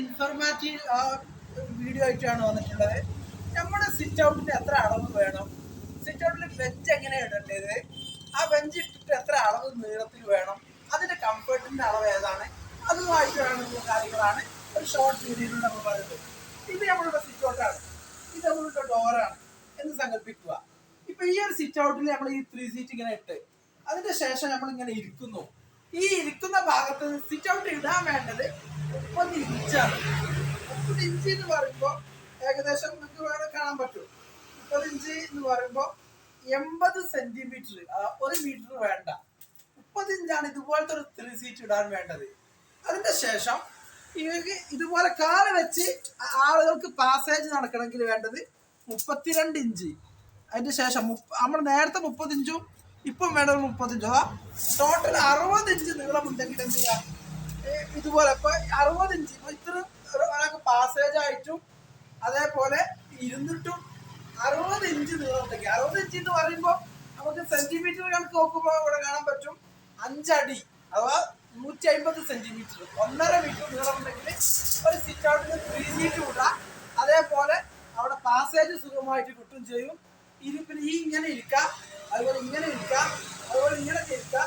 Informative video ആയിട്ടാണ് വന്നിട്ടുള്ളത്. നമ്മുടെ സിറ്റ് ഔട്ടിന് എത്ര അളവ് വേണം? സിറ്റ് ഔട്ടിൽ ബെഞ്ച് എങ്ങനെയാണ് ഇടേണ്ടത്? ആ ബെഞ്ച് ഇട്ടിട്ട് എത്ര അളവ് നീളത്തിൽ വേണം? അതിന്റെ കംഫർട്ടിന്റെ അളവ് ഏതാണ്? അതുമായിട്ടുള്ള കാര്യങ്ങളാണ്. ഒരു ഷോർട്ട് വീഡിയോയിൽ നമ്മൾ പറയുന്നത് ഇത് നമ്മളുടെ സിറ്റ് ഔട്ടാണ് ഇത് നമ്മളുടെ ഡോറാണ് എന്ന് സങ്കല്പിക്കുക. ഇപ്പൊ ഈ ഒരു സിറ്റ് ഔട്ടിൽ നമ്മൾ ഈ ത്രീ സീറ്റ് ഇങ്ങനെ ഇട്ട് അതിന്റെ ശേഷം നമ്മൾ ഇങ്ങനെ ഇരിക്കുന്നു. ഈ ഇരിക്കുന്ന ഭാഗത്ത് സിറ്റ് ഔട്ട് ഇടാൻ വേണ്ടത് മുപ്പത് ഇഞ്ചാണ് മുപ്പത് ഇഞ്ച് എന്ന് പറയുമ്പോൾ ഏകദേശം നിങ്ങൾക്ക് വേറെ കാണാൻ പറ്റും. മുപ്പത് ഇഞ്ച് എന്ന് പറയുമ്പോൾ എൺപത് സെന്റിമീറ്റർ ഒരു മീറ്റർ വേണ്ട. മുപ്പത് ഇഞ്ചാണ് ഇതുപോലത്തെ ഒരു ത്രീ സീറ്റ് ഇടാൻ വേണ്ടത്. അതിന്റെ ശേഷം ഇവർക്ക് ഇതുപോലെ കാൽ വെച്ച് ആളുകൾക്ക് പാസേജ് നടക്കണമെങ്കിൽ വേണ്ടത് മുപ്പത്തിരണ്ട് ഇഞ്ച്. അതിന്റെ ശേഷം നമ്മൾ നേരത്തെ മുപ്പത് ഇഞ്ചും ഇപ്പം വേണ്ടത് മുപ്പത് ഇഞ്ചോ. ടോട്ടൽ അറുപത് ഇഞ്ച് നീളമുണ്ടെങ്കിൽ എന്ത് ചെയ്യാം? ഇതുപോലെ. ഇപ്പൊ അറുപത് ഇഞ്ച് ഇപ്പൊ ഇത്ര ഒരു- ഒരാൾക്ക് പാസേജ് ആയിട്ടും അതേപോലെ ഇരുന്നിട്ടും അറുപത് ഇഞ്ച് നീളത്തേക്ക് അറുപത് ഇഞ്ച് എന്ന് പറയുമ്പോൾ നമുക്ക് സെന്റിമീറ്റർ കണക്ക് നോക്കുമ്പോൾ ഇവിടെ കാണാൻ പറ്റും അഞ്ചടി അഥവാ നൂറ്റി അമ്പത് സെന്റിമീറ്റർ ഒന്നര മീറ്റർ നീളമുണ്ടെങ്കിൽ ഒരു സിറ്റ് ഔട്ടിന് ത്രീ സീറ്റ് കൂട്ടാം അതേപോലെ അവിടെ പാസേജ് സുഖമായിട്ട് കിട്ടും ചെയ്യും. ഇരിപ്പിന് ഈ ഇങ്ങനെ ഇരിക്കാം അതുപോലെ ഇങ്ങനെ ഇരിക്കാം അതുപോലെ ഇങ്ങനെ ഇരിക്കാം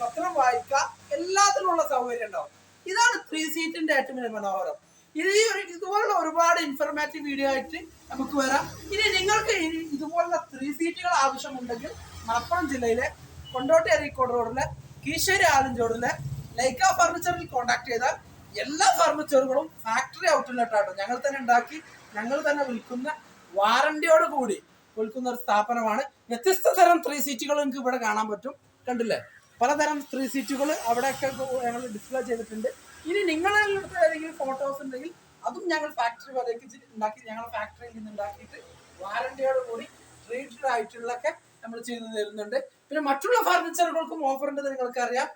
പത്രം വായിക്കാം എല്ലാത്തിനുള്ള സൗകര്യം ഉണ്ടാവും. ഇതാണ് ത്രീ സീറ്റിന്റെ ഏറ്റവും മനോഹരം. ഇത് ഈ ഒരു ഇതുപോലുള്ള ഒരുപാട് ഇൻഫർമേറ്റീവ് വീഡിയോ ആയിട്ട് നമുക്ക് വരാം. ഇനി നിങ്ങൾക്ക് ഇതുപോലുള്ള ത്രീ സീറ്റുകൾ ആവശ്യമുണ്ടെങ്കിൽ മലപ്പുറം ജില്ലയിലെ കൊണ്ടോട്ടി അരീക്കോട് റോഡിലെ കീശ്ശേരി ആലഞ്ചോടിലെ ലൈക്ക ഫർണിച്ചറിൽ കോൺടാക്ട് ചെയ്താൽ എല്ലാ ഫർണിച്ചറുകളും ഫാക്ടറി ഔട്ട്ലെറ്റ് ആട്ടോ ഞങ്ങൾ തന്നെ ഉണ്ടാക്കി ഞങ്ങൾ തന്നെ വിൽക്കുന്ന വാറണ്ടിയോട് കൂടി വിൽക്കുന്ന ഒരു സ്ഥാപനമാണ്. വ്യത്യസ്ത തരം ത്രീ സീറ്റുകൾ നിങ്ങൾക്ക് ഇവിടെ കാണാൻ പറ്റും. കണ്ടില്ലേ? പലതരം ത്രീ സീറ്റുകൾ അവിടെയൊക്കെ ഞങ്ങൾ ഡിസ്പ്ലേ ചെയ്തിട്ടുണ്ട്. ഇനി നിങ്ങളുടെ ഏതെങ്കിലും ഫോട്ടോസ് ഉണ്ടെങ്കിൽ അതും ഞങ്ങൾ ഫാക്ടറി വരേക്ക് ഉണ്ടാക്കി ഞങ്ങൾ ഫാക്ടറിയിൽ നിന്ന് ഉണ്ടാക്കിയിട്ട് വാറണ്ടിയോട് കൂടി ട്രീറ്റഡ് ആയിട്ടുള്ളൊക്കെ നമ്മൾ ചെയ്തു തരുന്നുണ്ട്. പിന്നെ മറ്റുള്ള ഫർണിച്ചറുകൾക്കും ഓഫർ ഉണ്ടെന്ന് നിങ്ങൾക്ക് അറിയാം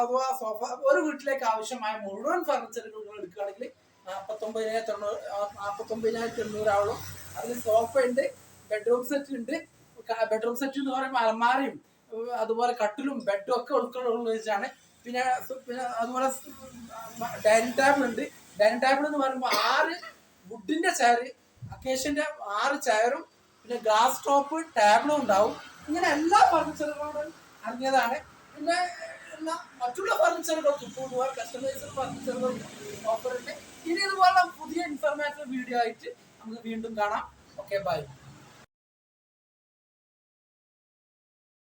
അഥവാ സോഫ ഒരു വീട്ടിലേക്ക് ആവശ്യമായ മുഴുവൻ ഫർണിച്ചറുകൾ നിങ്ങൾ എടുക്കുകയാണെങ്കിൽ നാൽപ്പത്തൊമ്പതിനായിരത്തി തൊണ്ണൂറ് നാൽപ്പത്തൊമ്പതിനായിരത്തി എണ്ണൂറാവണം അതിൽ സോഫ ഉണ്ട് ബെഡ്റൂം സെറ്റ് ഉണ്ട്. ബെഡ്റൂം സെറ്റ് എന്ന് പറയുമ്പോൾ അലമാരയും അതുപോലെ കട്ടിലും ബെഡും ഒക്കെ ഉൾക്കൊള്ളുന്ന വെച്ചാണ് പിന്നെ പിന്നെ അതുപോലെ ഡൈനിങ് ടേബിൾ ഉണ്ട്. ഡൈനിങ് ടേബിൾ എന്ന് പറയുമ്പോൾ ആറ് വുഡിന്റെ ചെയർ അക്കേഷന്റെ ആറ് ചെയറും പിന്നെ ഗ്ലാസ് ടോപ്പ് ടേബിളും ഉണ്ടാവും. ഇങ്ങനെ എല്ലാ ഫർണിച്ചറുകളോടും അറിഞ്ഞതാണ് പിന്നെ എല്ലാ മറ്റുള്ള ഫർണിച്ചറുകളൊക്കെ ഇപ്പോൾ കസ്റ്റമൈസ്ഡ് ഫർണിച്ചറുകൾ ഉണ്ട്. ഇനി ഇതുപോലെ പുതിയ ഇൻഫർമേറ്റീവ് വീഡിയോ ആയിട്ട് നമുക്ക് വീണ്ടും കാണാം. Okay bye